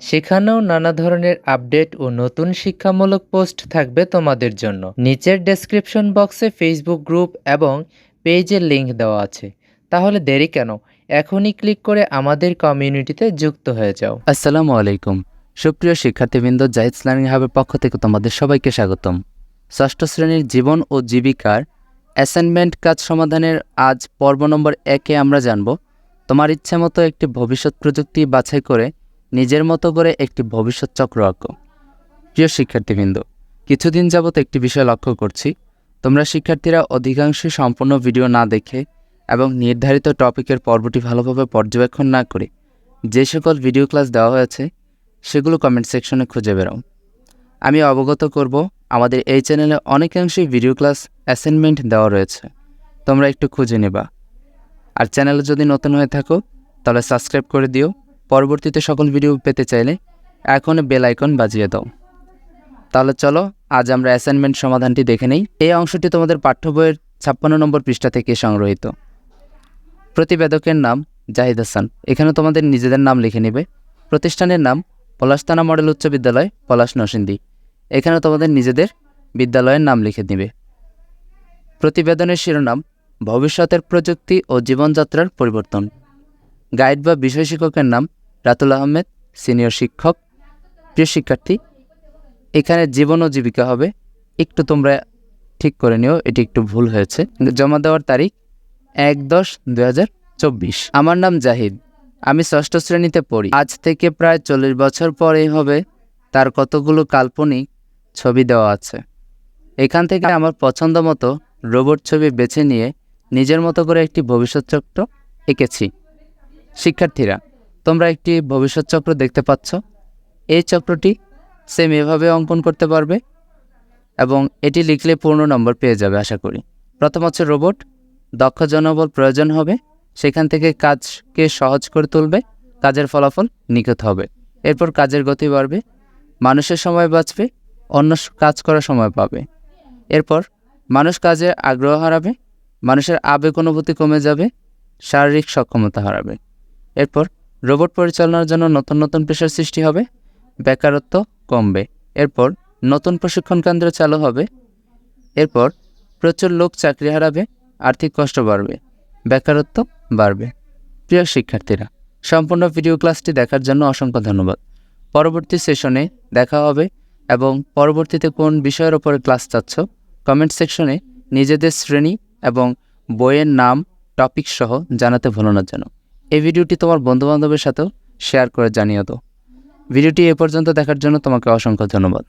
সেখানেও নানা ধরনের আপডেট ও নতুন শিক্ষামূলক পোস্ট থাকবে তোমাদের জন্য। নিচের ডেসক্রিপশন বক্সে ফেসবুক গ্রুপ এবং পেজের লিঙ্ক দেওয়া আছে। তাহলে দেরি কেন? এখনই ক্লিক করে আমাদের কমিউনিটিতে যুক্ত হয়ে যাও। আসসালামু আলাইকুম। সুপ্রিয় শিক্ষার্থীবৃন্দ জাহিদস লার্নিং হাবের পক্ষ থেকে তোমাদের সবাইকে স্বাগতম। ষষ্ঠ শ্রেণির জীবন ও জীবিকার অ্যাসাইনমেন্ট কাজ সমাধানের আজ পর্ব নম্বর একে আমরা জানব। তোমার ইচ্ছে মতো একটি ভবিষ্যৎ প্রযুক্তি বাছাই করে নিজের মতো করে একটি ভবিষ্যৎ চক্র আঁকো। প্রিয় শিক্ষার্থীবৃন্দ, কিছুদিন যাবত একটি বিষয় লক্ষ্য করছি। তোমরা শিক্ষার্থীরা অধিকাংশই সম্পূর্ণ ভিডিও না দেখে এবং নির্ধারিত টপিকের পর্বটি ভালোভাবে পর্যবেক্ষণ না করে যে সকল ভিডিও ক্লাস দেওয়া হয়েছে, সেগুলো কমেন্ট সেকশনে খুঁজে বেরাও। আমি অবগত করব, আমাদের এই চ্যানেলে অনেকাংশেই ভিডিও ক্লাস অ্যাসাইনমেন্ট দেওয়া রয়েছে। তোমরা একটু খুঁজে নেবা। আর চ্যানেলে যদি নতুন হয়ে থাকো, তাহলে সাবস্ক্রাইব করে দিও। পরবর্তীতে সকল ভিডিও পেতে চাইলে এখন বেল আইকন বাজিয়ে দাও। তাহলে চলো, আজ আমরা অ্যাসাইনমেন্ট সমাধানটি দেখে নেই। এই অংশটি তোমাদের পাঠ্য বইয়ের ছাপ্পান্ন নম্বর পৃষ্ঠা থেকে সংগ্রহীত। প্রতিবেদকের নাম জাহিদ হাসান। এখানে তোমাদের নিজেদের নাম লিখে নেবে। প্রতিষ্ঠানের নাম পলাশতানা মডেল উচ্চ বিদ্যালয়, পলাশ নরসিংদী। এখানে তোমাদের নিজেদের বিদ্যালয়ের নাম লিখে দিবে প্রতিবেদনের শিরোনাম, ভবিষ্যতের প্রযুক্তি ও জীবনযাত্রার পরিবর্তন। গাইড বা বিষয় শিক্ষকের নাম রাতুল আহমেদ, সিনিয়র শিক্ষক, প্রিয় শিক্ষার্থী, এখানে জীবন ও জীবিকা হবে। একটু তোমরা ঠিক করে নিও, এটি একটু ভুল হয়েছে। জমা দেওয়ার তারিখ এক দশ দু আমার নাম জাহিদ। আমি ষষ্ঠ শ্রেণীতে পড়ি। আজ থেকে প্রায় চল্লিশ বছর পরেই হবে, তার কতগুলো কাল্পনিক ছবি দেওয়া আছে। এখান থেকে আমার পছন্দ মতো রোবট ছবি বেছে নিয়ে নিজের মতো করে একটি ভবিষ্যৎ চক্র এঁকেছি। শিক্ষার্থীরা তোমরা একটি ভবিষ্যৎ চক্র দেখতে পাচ্ছ। এই চক্রটি সেম এভাবে অঙ্কন করতে পারবে এবং এটি লিখলে পূর্ণ নম্বর পেয়ে যাবে আশা করি। প্রথম হচ্ছে রোবট দক্ষ জনবল প্রয়োজন হবে, সেখান থেকে কাজকে সহজ করে তুলবে, কাজের ফলাফল নিখুঁত হবে। এরপর কাজের গতি বাড়বে, মানুষের সময় বাঁচবে, অন্য কাজ করার সময় পাবে। এরপর মানুষ কাজে আগ্রহ হারাবে, মানুষের আবেগ অনুভূতি কমে যাবে, শারীরিক সক্ষমতা হারাবে। এরপর রোবট পরিচালনার জন্য নতুন নতুন পেশার সৃষ্টি হবে, বেকারত্ব কমবে, এরপর নতুন প্রশিক্ষণ কেন্দ্র চালু হবে, এরপর প্রচুর লোক চাকরি হারাবে, আর্থিক কষ্ট বাড়বে, বেকারত্ব বাড়বে। প্রিয় শিক্ষার্থীরা, সম্পূর্ণ ভিডিও ক্লাসটি দেখার জন্য অসংখ্য ধন্যবাদ। পরবর্তী সেশনে দেখা হবে এবং পরবর্তীতে কোন বিষয়ের ওপরে ক্লাস চাচ্ছ কমেন্ট সেকশনে নিজেদের শ্রেণি এবং বইয়ের নাম টপিক সহ জানাতে ভুলো না এই ভিডিওটি তোমার বন্ধুবান্ধবের সাথেও শেয়ার করে জানিয়ে দাও ভিডিওটি এ পর্যন্ত দেখার জন্য তোমাকে অসংখ্য ধন্যবাদ।